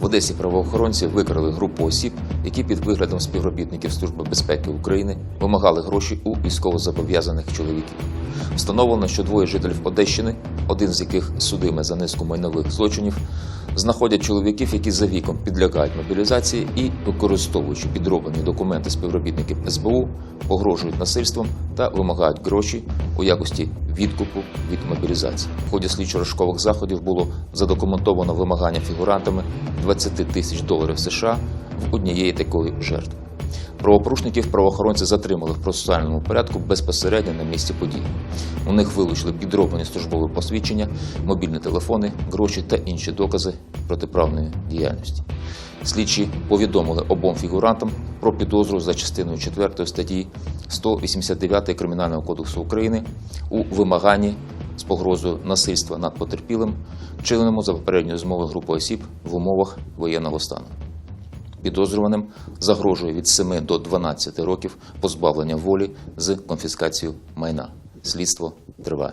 В Одесі правоохоронці викрили групу осіб, які під виглядом співробітників Служби безпеки України вимагали гроші у військовозобов'язаних чоловіків. Встановлено, що двоє жителів Одещини, один з яких судиме за низку майнових злочинів, знаходять чоловіків, які за віком підлягають мобілізації і, використовуючи підроблені документи співробітників СБУ, погрожують насильством та вимагають гроші у якості відкупу від мобілізації. В ході слідчо-розшукових заходів було задокументовано вимагання фігурантами 20 тисяч доларів США в однієї такої жертви. Правопорушників правоохоронці затримали в процесуальному порядку безпосередньо на місці події. У них вилучили підроблені службові посвідчення, мобільні телефони, гроші та інші докази протиправної діяльності. Слідчі повідомили обом фігурантам про підозру за частиною 4 статті 189 Кримінального кодексу України у вимаганні з погрозою насильства над потерпілим, вчиненому за попередньою змовою групи осіб в умовах воєнного стану. Підозрюваним загрожує від 7 до 12 років позбавлення волі з конфіскацією майна. Слідство триває.